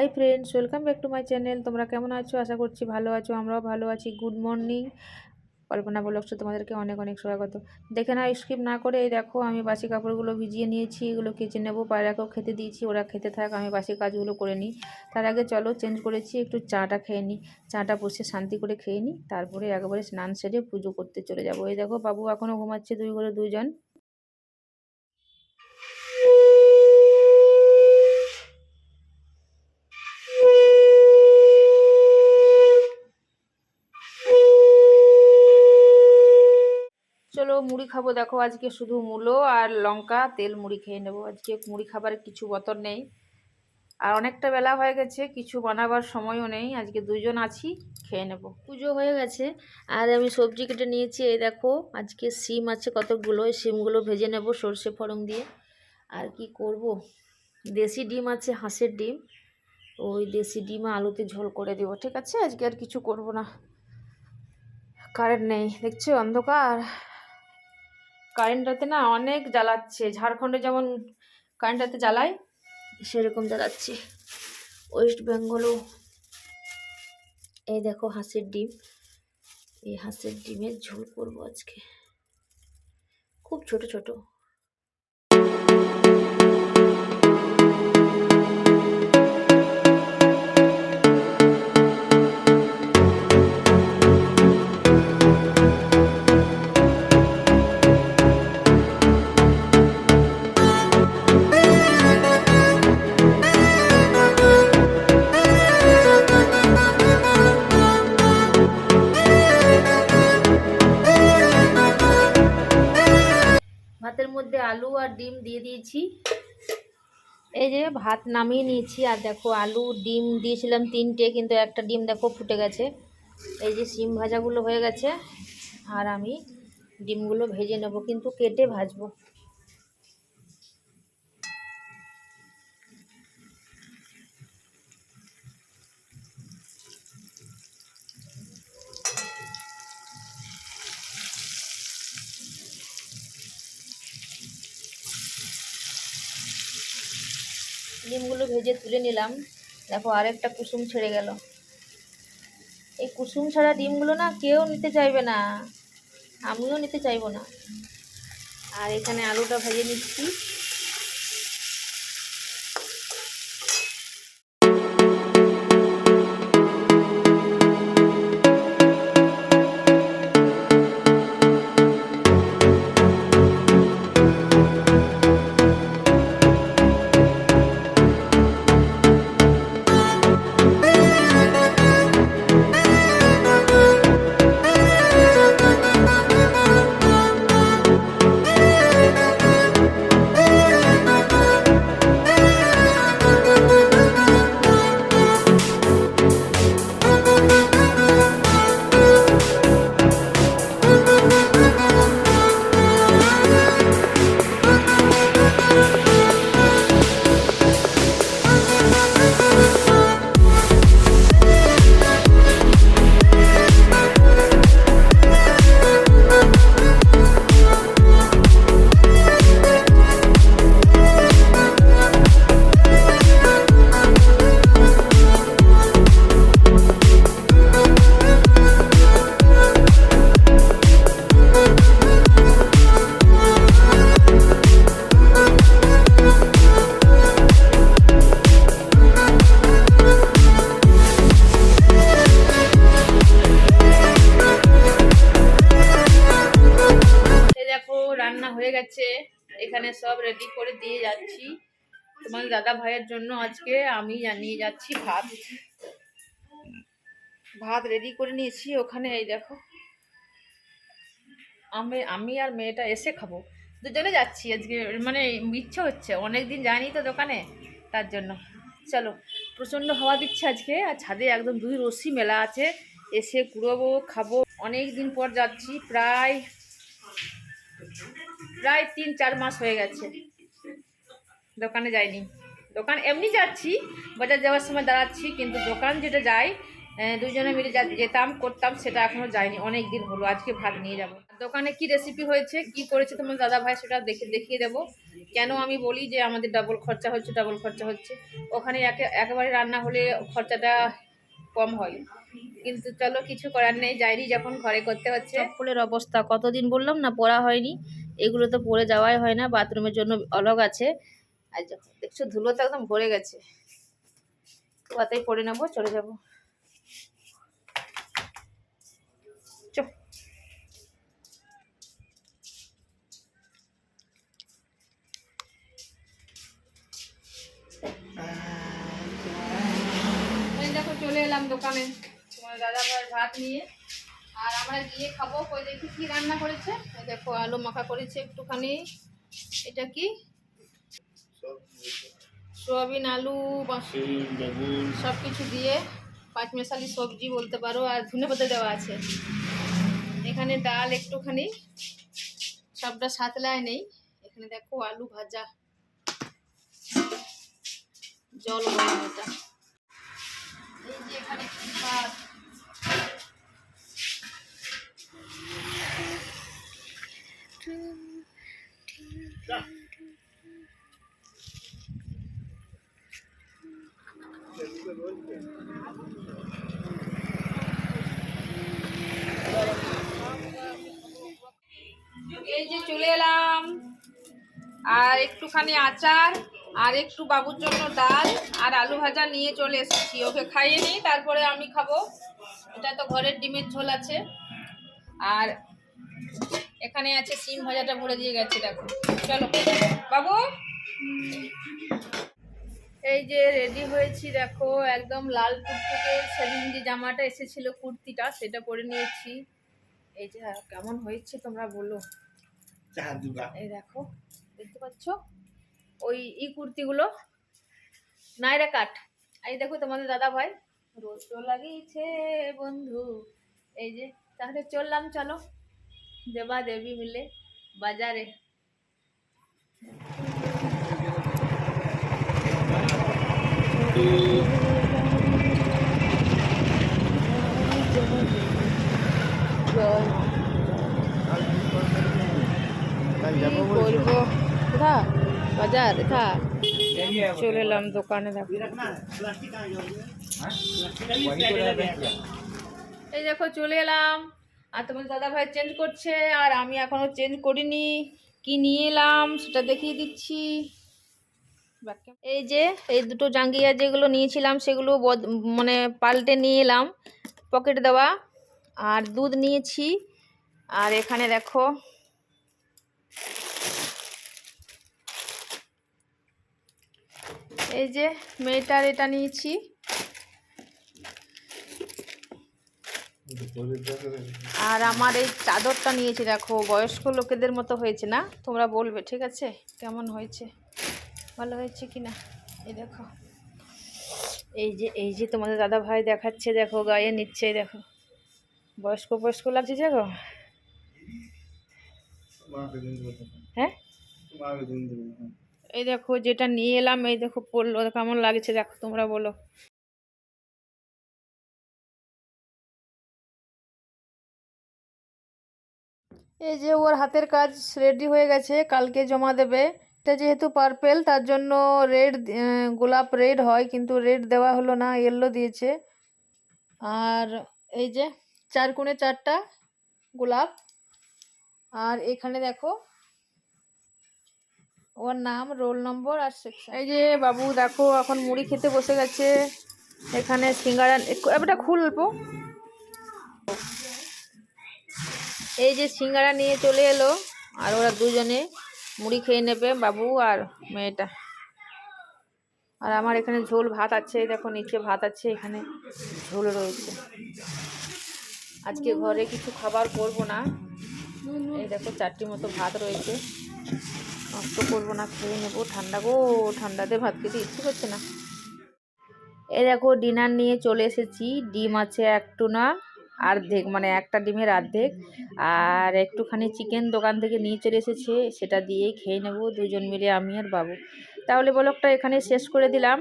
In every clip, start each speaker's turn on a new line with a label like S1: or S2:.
S1: Hi friends welcome back to my channel তোমরা কেমন আছো? আশা করছি ভালো আছো, আমরাও ভালো আছি। গুড মর্নিং কল্পনা ব্লগসে তোমাদেরকে অনেক অনেক স্বাগত। দেখে না স্কিপ না করে, এই দেখো, আমি বাসি কাপড়গুলো ভিজিয়ে নিয়েছি, এগুলো কেচে নেব পায়রাকেও খেতে দিয়েছি, ওরা খেতে থাক, আমি বাসি কাজগুলো করে নিই। তার আগে চলো চেঞ্জ করেছি, একটু চাটা খেয়ে নিই। চাটা বসে শান্তি করে খেয়ে নিই, তারপরে একবারে স্নান সেরে পুজো করতে চলে যাব। এই দেখো, বাবু এখনও ঘুমাচ্ছে দুই ঘরে দুইজন মুড়ি খাব। দেখো, আজকে শুধু মূলো আর লঙ্কা, তেল মুড়ি খেয়ে নেব। আজকে মুড়ি খাবার কিছু বতর নেই। আর অনেকটা বেলা হয়ে গেছে, কিছু বানাবার সময়ও নেই। আজকে দুজন আছি, খেয়ে নেব। পুজো হয়ে গেছে। আর আমি সবজি কেটে নিয়েছি, এই দেখো, আজকে সিম আছে কতগুলো, এই সিমগুলো ভেজে নেব সর্ষে ফড়ং দিয়ে। আর কি করব? দেশি ডিম আছে, হাঁসের ডিম। ওই দেশি ডিম আলুতে ঝোল করে দেবো। ঠিক আছে? আজকে আর কিছু করব না। কারেন্ট নেই। দেখছ, অন্ধকার। কারেন্টটাতে না অনেক জ্বালাচ্ছে। ঝাড়খণ্ডে যেমন কারেন্টটাতে জ্বালায়, সেরকম জ্বালাচ্ছে। ওয়েস্ট বেঙ্গলও। এই দেখো হাঁসের ডিম। এই হাঁসের ডিমের ঝোল করব আজকে। খুব ছোট ছোট। এই যে ভাত নামিয়ে নিয়েছি, আর দেখো আলু, ডিম দিয়েছিলাম তিনটে, কিন্তু একটা ডিম দেখো ফুটে গেছে। এই যে সিম ভাজাগুলো হয়ে গেছে, আর আমি ডিমগুলো ভেজে নেব, কিন্তু কেটে ভাজবো। ডিমগুলো ভেজে তুলে নিলাম। দেখো আরেকটা কুসুম ছেড়ে গেল। এই কুসুম ছাড়া ডিমগুলো না কেউ নিতে চাইবে না। আমিও নিতে চাইব না। আর এখানে আলুটা ভেজে নিচ্ছি। রেডি করে দিয়ে যাচ্ছি। তোমার দাদা ভাইয়ের জন্য আজকে আমি জানিয়ে যাচ্ছি ভাত। ভাত রেডি করে নিয়েছি, ওখানে এই দেখো। আমি আমি আর মেয়েটা এসে খাব। দুজনে যাচ্ছি আজকে মানে ইচ্ছে হচ্ছে অনেক দিন যাইনি তো দোকানে, তার জন্য। চলো, প্রচণ্ড হাওয়া দিচ্ছে আজকে, আর ছাদে একদম দুই রশ্মি মেলা আছে। এসে কুড়োবো, খাব। অনেক দিন পর যাচ্ছি, প্রায় প্রায় তিন, চার মাস হয়ে গেছে। দোকানে যাইনি। দোকান এমনি যাচ্ছি, বাজার যাওয়ার সময় দাঁড়াচ্ছি, কিন্তু দোকান যেটা যাই দুজনে মিলে যা যেতাম, করতাম, সেটা এখনও যায়নি। অনেক দিন হলো, আজকে ভাত নিয়ে যাব। দোকানে কি রেসিপি হয়েছে, কি করেছে তোমার দাদা ভাই, সেটা দেখে দেখিয়ে দেবো। কেন আমি বলি যে আমাদের ডাবল খরচা হচ্ছে ডাবল খরচা হচ্ছে। ওখানে একে একেবারে রান্না হলে খরচাটা কম হয়। কিন্তু চলো, কিছু করার নেই। যাইনি যখন, ঘরে করতে হচ্ছে। চপ্পলের অবস্থা। কতদিন বললাম না, পড়া হয়নি। এগুলো তো পরে যাওয়াই হয় না বাথরুমের জন্য অলগ আছে। আর দেখছ ধুলো তো একদম ভরে গেছে। কথাই পরে নেব, চলে যাব। দেখো চলে এলাম দোকানে। তোমার দাদা ভাত নিয়ে। আর আমরা গিয়ে খাব। কই দেখি কি রান্না করেছে? দেখো, আলু মাখা করেছে একটুখানি। এটা কি? সোয়াবিন, আলু সব কিছু দিয়ে পাঁচ পাঁচমেশালি সবজি বলতে পারো, আর ধনে পাতা দেওয়া আছে। এখানে ডাল একটুখানি, সবটা সাতলায় নেই। এখানে দেখো আলু ভাজা। জল গরম এটা এই যে এখানে আর একটুখানি আচার আর একটু বাবুর জন্য ডাল আর আলু ভাজা নিয়ে চলে এসেছি। ওকে খাইয়ে নিই তারপরে আমি খাব। এটা তো ঘরের ডিমের ঝোল আছে। আর এখানে আছে সিম ভাজাটা ভরে দিয়ে গেছে দেখো। চলো বাবু। এই যে রেডি হয়েছি দেখো একদম লাল টুকটুকে সেদিন যে জামাটা এসেছিল কুর্তিটা সেটা পরে নিয়েছি। এই যে কেমন হয়েছে তোমরা বলো। এই দেখো। দেখতে পাচ্ছ? ওই ই কুর্তিগুলো নাইরা কাট। এই দেখো তোমাদের দাদা ভাই রোজ তো লাগিয়েছে বন্ধু। এই যে তাহলে চললাম চলো। দেবা দেবী মিলে বাজারে। করব? কোথা বাজার এটা চলে এলাম দোকানে এই দেখো, চলে এলাম। আর তোমার দাদা ভাই চেঞ্জ করছে, আর আমি এখনও চেঞ্জ করিনি। কি নিয়ে এলাম, সেটা দেখিয়ে দিচ্ছি। এই যে, এই দুটো জাঙ্গিয়া যেগুলো নিয়েছিলাম, সেগুলো মানে পাল্টে নিয়ে এলাম, পকেট দেওয়া। আর দুধ নিয়েছি। আর এখানে দেখো এই যে মেয়েটার এটা নিয়েছি। আর আমার এই চাদরটা নিয়েছি দেখো বয়স্ক লোকেদের মতো হয়েছে না? তোমরা বলবে ঠিক আছে? কেমন হয়েছে? ভালো হয়েছে কি না? এই দেখো। এই যে এই যে তোমাদের দাদা ভাই দেখাচ্ছে দেখো গায়ে নিচ্ছে দেখো। বয়স্ক বয়স্ক লাগছে দেখো। হ্যাঁ? এই দেখো যেটা নিয়ে এলাম, এই দেখো পড়ল, কেমন লাগছে দেখো তোমরা বলো। এই যে ওর হাতের কাজ রেডি হয়ে গেছে, কালকে জমা দেবে। এটা যেহেতু পার্পেল তার জন্য রেড গোলাপ রেড হয়, কিন্তু রেড দেওয়া হলো না ইয়েলো দিয়েছে। আর এই যে চার কোণে চারটা গোলাপ। আর এখানে দেখো ওর নাম রোল নম্বর আর সেকশন। এই যে বাবু, দেখো এখন মুড়ি খেতে বসে গেছে। এখানে সিঙ্গারা এবারটা খুলবো এই যে সিঙ্গারা নিয়ে চলে এলো, আর ওরা দুজনে মুড়ি খেয়ে নেবে, বাবু আর মেয়েটা। আর আমার এখানে ঝোল ভাত আছে, দেখো নিচে ভাত আছে, এখানে ঝোল রয়েছে। আজকে ঘরে কিছু খাবার করব না। এই দেখো চারটি মতো ভাত রয়েছে। নষ্ট করব না, খেয়ে নেব, ঠান্ডা গো, ঠান্ডাতে ভাত খেতে ইচ্ছে করছে না। এ দেখো, ডিনার নিয়ে চলে এসেছি, ডিম আছে একটু না অর্ধেক মানে একটা ডিমের অর্ধেক আর একটুখানি চিকেন দোকান থেকে নিয়ে চলে এসেছে, সেটা দিয়েই খেয়ে নেব, দুজন মিলে আমি আর বাবু। তাহলে বলকটা এখানে শেষ করে দিলাম।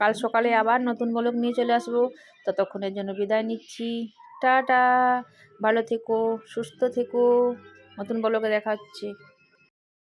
S1: কাল সকালে আবার নতুন বলক নিয়ে চলে আসব। ততক্ষণের জন্য বিদায় নিচ্ছি। টাটা। ভালো থেকো, সুস্থ থেকো। নতুন বলোকে দেখা হচ্ছে।